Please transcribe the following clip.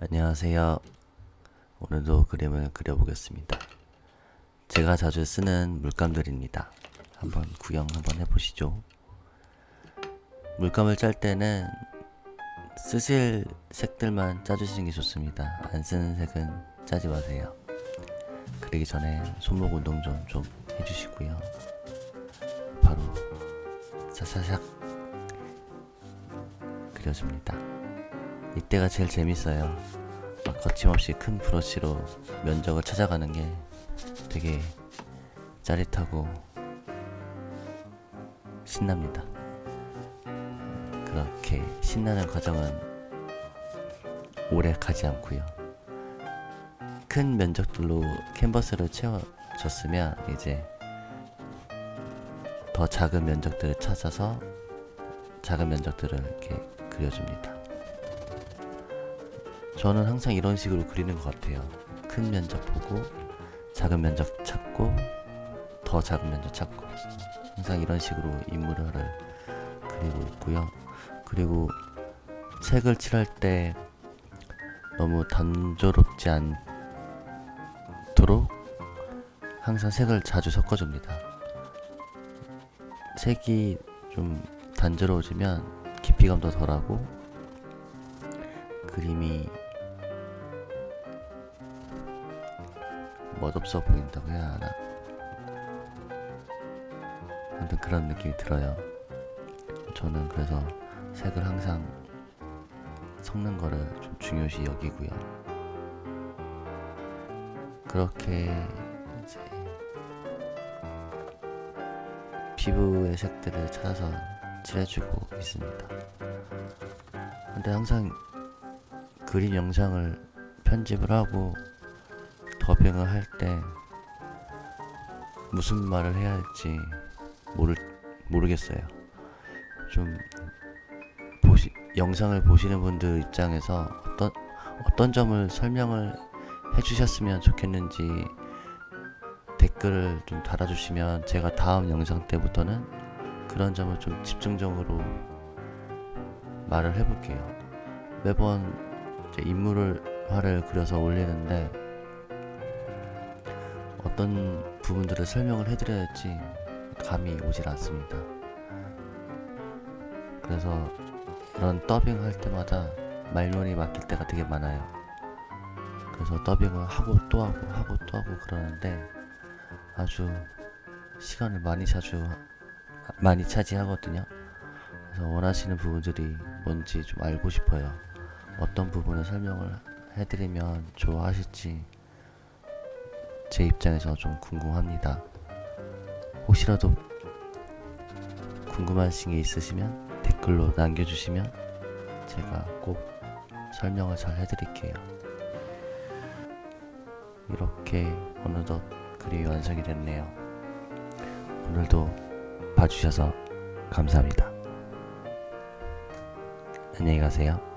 안녕하세요. 오늘도 그림을 그려보겠습니다. 제가 자주 쓰는 물감들입니다. 한번 구경 한번 해보시죠. 물감을 짤 때는 쓰실 색들만 짜주시는 게 좋습니다. 안 쓰는 색은 짜지 마세요. 그러기 전에 손목 운동 좀, 좀 해주시고요. 바로 사사삭 그려줍니다. 이때가 제일 재밌어요. 막 거침없이 큰 브러쉬로 면적을 찾아가는 게 되게 짜릿하고 신납니다. 그렇게 신나는 과정은 오래 가지 않고요. 큰 면적들로 캔버스를 채워졌으면 이제 더 작은 면적들을 찾아서 작은 면적들을 이렇게 그려줍니다. 저는 항상 이런 식으로 그리는 것 같아요. 큰 면적 보고 작은 면적 찾고 더 작은 면적 찾고 항상 이런 식으로 인물을 그리고 있고요. 그리고 색을 칠할 때 너무 단조롭지 않도록 항상 색을 자주 섞어줍니다. 색이 좀 단조로워지면 깊이감도 덜하고 그림이 멋없어 보인다고 해야 하나? 아무튼 그런 느낌이 들어요. 저는 그래서 색을 항상 섞는 거를 좀 중요시 여기고요. 그렇게 이제 피부의 색들을 찾아서 칠해주고 있습니다. 근데 항상 그림 영상을 편집을 하고 더빙을 할 때 무슨 말을 해야 할지 모르 모르겠어요. 좀 보시 영상을 보시는 분들 입장에서 어떤 어떤 점을 설명을 해주셨으면 좋겠는지 댓글을 좀 달아주시면 제가 다음 영상 때부터는 그런 점을 좀 집중적으로 말을 해볼게요. 매번 인물화를 그려서 올리는데 어떤 부분들을 설명을 해드려야 할지 감이 오질 않습니다. 그래서 이런 더빙 할 때마다 말문이 막힐 때가 되게 많아요. 그래서 더빙을 하고 또 하고 하고 또 하고 그러는데 아주 시간을 많이 자주 많이 차지하거든요. 그래서 원하시는 부분들이 뭔지 좀 알고 싶어요. 어떤 부분을 설명을 해드리면 좋아하실지 제 입장에서 좀 궁금합니다. 혹시라도 궁금하신 게 있으시면 댓글로 남겨주시면 제가 꼭 설명을 잘 해드릴게요. 이렇게 어느덧 그림이 완성이 됐네요. 오늘도 봐주셔서 감사합니다. 안녕히 가세요.